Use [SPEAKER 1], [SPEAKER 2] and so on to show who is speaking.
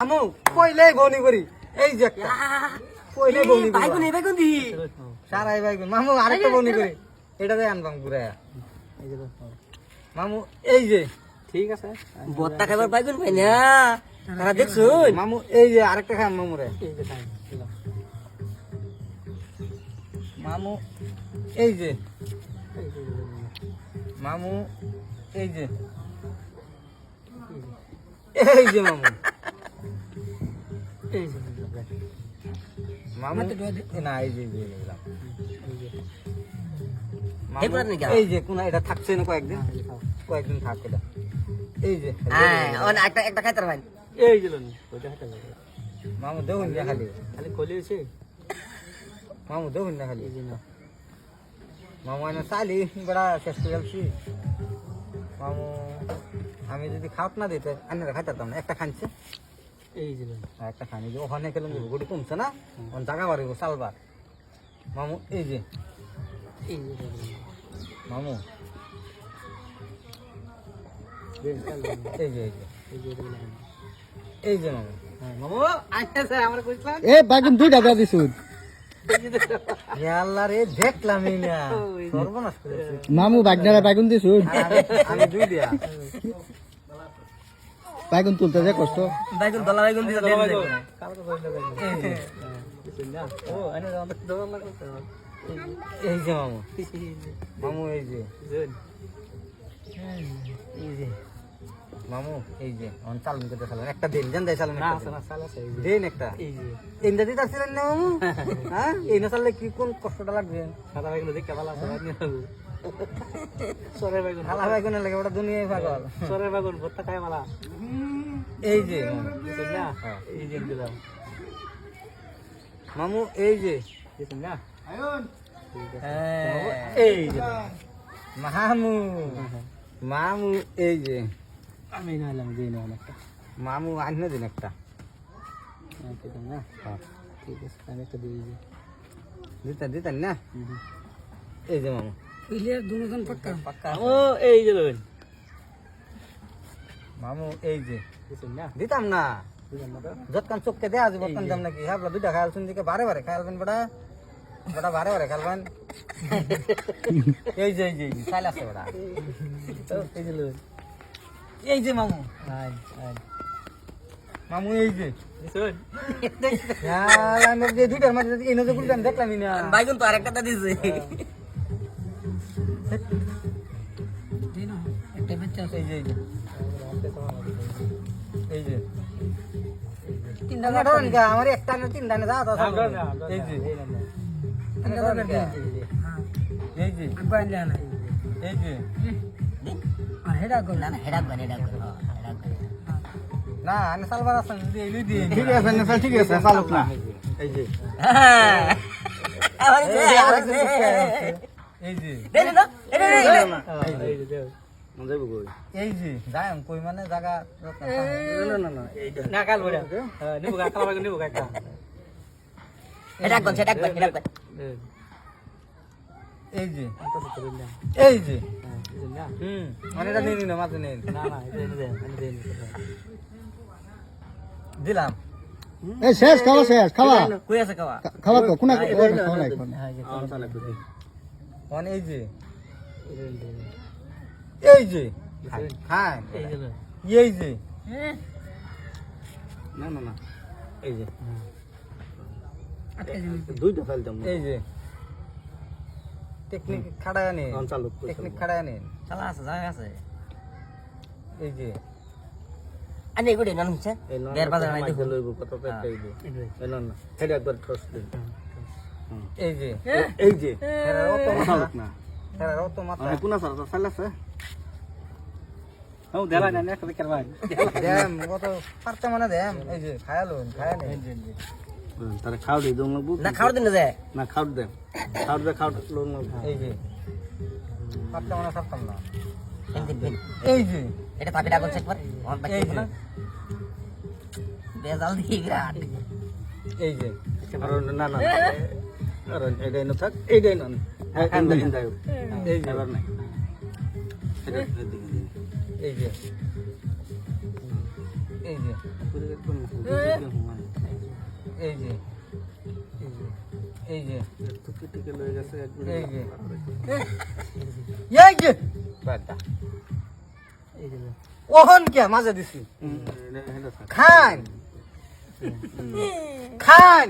[SPEAKER 1] আমু পয়লাই বনি করি। এই যে একটা। পয়লাই বনি করি।
[SPEAKER 2] বাইগুন এই বাইগুন দি।
[SPEAKER 1] সারাই বাইগুন মামু আরেকটা বনি করি। এটা দিয়ে আনবাম ঘুরাইয়া মামু এই যে। ঠিক আছে।
[SPEAKER 2] বত্তা খাবার বাইগুন পাই না। তারা দেখছুন।
[SPEAKER 1] মামু এই যে আরেকটা খান মামুরে মামু এই যে। মামু এই যে। এই যে মামু মামু। এই যে এই যে, এই যে, মামু, এই যে কোন এটা থাকছে না কয়েকদিন। কয়েকদিন এটা। এই যে
[SPEAKER 2] হ্যাঁ একটা একটা খাইতে পারেন।
[SPEAKER 3] এই যে লোন ওইটা হাতে
[SPEAKER 1] মামু দেখুন না খালি।
[SPEAKER 3] খালি কলি
[SPEAKER 1] মামু দেখুন না খালি। মামু চালি বড়া মামু আমি যদি খাওয়াত না দিতে আন্নারা খাইতাম না। একটা খানছে
[SPEAKER 3] এই যে
[SPEAKER 1] একটা খানি যে ওখানে গুটি কমছে না? ওখানে জাগা বাড়িব সালবার। মামু এই যে।
[SPEAKER 3] এই যে
[SPEAKER 1] মামু।
[SPEAKER 3] দেন, চাল দেন।
[SPEAKER 1] এই যে এই যে।
[SPEAKER 3] এই যে লোন।
[SPEAKER 1] এই যে মামু। মামু আইতেছে আমার কইছিলাম।
[SPEAKER 4] এ বাগুন দুইটা দিছুন মামু বাগনারা বাগুন দিছুন
[SPEAKER 1] আমি- আমি দুই দিয়া।
[SPEAKER 4] বাগুন তুলতে যে কষ্ট।
[SPEAKER 2] বাইগুন দলা বাইগুন দিতে দেন
[SPEAKER 1] এই যে
[SPEAKER 3] বুঝছেন না? ও, এনে আমাদের দোকান
[SPEAKER 1] এই যে মামু। মামু এই যে। এই যে। মামু এই যে। অন চালন করতে চালন একটা দিন জান দেয় চালন
[SPEAKER 3] না, আছে না, চাল আছে,
[SPEAKER 1] দিন একটা।
[SPEAKER 3] এই যে।
[SPEAKER 1] ইন্দা দিতে আসছিলেন না মামু? হ্যাঁ? এই না চাললে কি কোন কষ্টটা লাগবে?
[SPEAKER 3] সাদা বাইগুলো দেখতে ভালো আছে,
[SPEAKER 1] হালা ভাই লাগে ওটা দুনিয়ায় পাগল
[SPEAKER 3] সরের বাইগুন, ভর্তা খায় মালা।
[SPEAKER 1] এই যে।
[SPEAKER 3] না?
[SPEAKER 1] হ্যাঁ।
[SPEAKER 3] এই যে দিলাম।
[SPEAKER 1] মামু এই যে
[SPEAKER 3] না?
[SPEAKER 1] হ্যাঁ,
[SPEAKER 3] এই যে।
[SPEAKER 1] মামু মামু এই যে
[SPEAKER 3] আমি না হলাম, দিই না অনেকটা।
[SPEAKER 1] মামু আন্য দিন একটা
[SPEAKER 3] হ্যাঁ, না? ঠিক আছে, আমি একটা দিয়ে।
[SPEAKER 1] দিতেন দিতেন না এই যে মামু পাক্কা।
[SPEAKER 3] ও, এই যে লোন।
[SPEAKER 1] মামু এই যে।
[SPEAKER 3] বুঝছেন না?
[SPEAKER 1] দিতাম না।
[SPEAKER 3] দিলাম না তো?
[SPEAKER 1] যতক্ষণ চোখকে দেয়া যাবে ততক্ষণ দাম নাকি। হ্যাঁ দুইটা খায়াল শুনছি কি বারে বারে খায়ালবেন বেটা বেটা বারে বারে খালবেন এই যে এই যে এই যে। চাইল আছে বেটা
[SPEAKER 3] তো, এই যে লোন।
[SPEAKER 1] এই যে মামু।
[SPEAKER 3] আয়, আয়।
[SPEAKER 1] মামু এই যে।
[SPEAKER 3] বুঝছেন?
[SPEAKER 1] হ্যাঁ, আমি যে দুইটার মাঝে এই নজর গুলি আমি দেখলামই না।
[SPEAKER 2] বাইগুন তো আরেকটা দিছে।
[SPEAKER 1] এই যে এই যে এই যে তিনটা ধরেন কা আমার একটা না তিনটা না দাও দাও
[SPEAKER 3] না, ধর না, ধর
[SPEAKER 1] এই যে। তিনটা ধরেন এই যে এই যে
[SPEAKER 2] হেডা কর না না হেডা কর হেডা কর
[SPEAKER 1] না আমি সালবার আছেন যদি দিয়ে
[SPEAKER 4] ঠিক আছে না ঠিক আছে চালুক না
[SPEAKER 1] এই যে
[SPEAKER 2] হ্যাঁ
[SPEAKER 1] এই যে, এই যে, এই যে
[SPEAKER 3] এই যে।
[SPEAKER 1] এই কই মানে জায়গা
[SPEAKER 3] না, কাল বড়া। হ্যাঁ, গা, কালা গা একটা।
[SPEAKER 1] এই যে
[SPEAKER 3] আচ্ছা, আচ্ছা।
[SPEAKER 1] এই যে
[SPEAKER 3] হ্যাঁ?
[SPEAKER 1] হুম মানে এটা নিয়ে নিন মাঝে নিন
[SPEAKER 3] না, না, এটা এনে দেন,
[SPEAKER 1] দিলাম
[SPEAKER 4] শেষ খাওয়া শেষ খাওয়া
[SPEAKER 2] কই আছে খাওয়া
[SPEAKER 4] খাওয়া তো কোনা খাওয়া নাই
[SPEAKER 3] হ্যাঁ, এই যে,
[SPEAKER 1] মানে এই যে। এই যে হ্যাঁ
[SPEAKER 3] এই যে দেন।
[SPEAKER 1] এই যে।
[SPEAKER 3] না, না, না।
[SPEAKER 1] এই যে।
[SPEAKER 3] দুইটা ফাইল দাম
[SPEAKER 1] এই যে। টেকনিক খাড়ায় নিন
[SPEAKER 3] চালু
[SPEAKER 1] টেকনিক খাড়ায় নিন
[SPEAKER 2] চালা আছে জায়গা আছে।
[SPEAKER 1] এই যে।
[SPEAKER 2] আনি এগুড়ি নন হচ্ছে দেড় বাজার নাই দেখো
[SPEAKER 3] লইব কত একটা এই যে। এই না না। হেড একবার টস দিন।
[SPEAKER 1] এই যে।
[SPEAKER 3] এই যে।
[SPEAKER 1] হেরার অত মাথা।
[SPEAKER 3] না
[SPEAKER 1] হেরার অত মাথা।
[SPEAKER 3] কোনা সার সাল আছে? ও দেলা না একটা করবা
[SPEAKER 1] দেম কত পারতে মানে দেম। এই যে খায়ালুন খায়া নিন
[SPEAKER 3] তারে খাও দি দম লাগবো?
[SPEAKER 2] না খাওয়ার দিন যায়
[SPEAKER 3] না খাও দে খাও দে খাও লোন
[SPEAKER 1] এই যে পারতে মানে পারতাম না।
[SPEAKER 2] দিন দিন
[SPEAKER 1] এই যে।
[SPEAKER 2] এটা পাপি ডাকন চেক কর অন বাকি না। বেজাল দি গ্রাট
[SPEAKER 1] এই যে।
[SPEAKER 3] আর না না আর এটাই না থাক এইটাই না।
[SPEAKER 1] এই যে।
[SPEAKER 3] এবার নাই। এটা
[SPEAKER 1] এই যে। এই যে। এই যে। এই যে। এই যে। এই যে। বাদা ওহন কে মাঝে দিছি। খান। খান।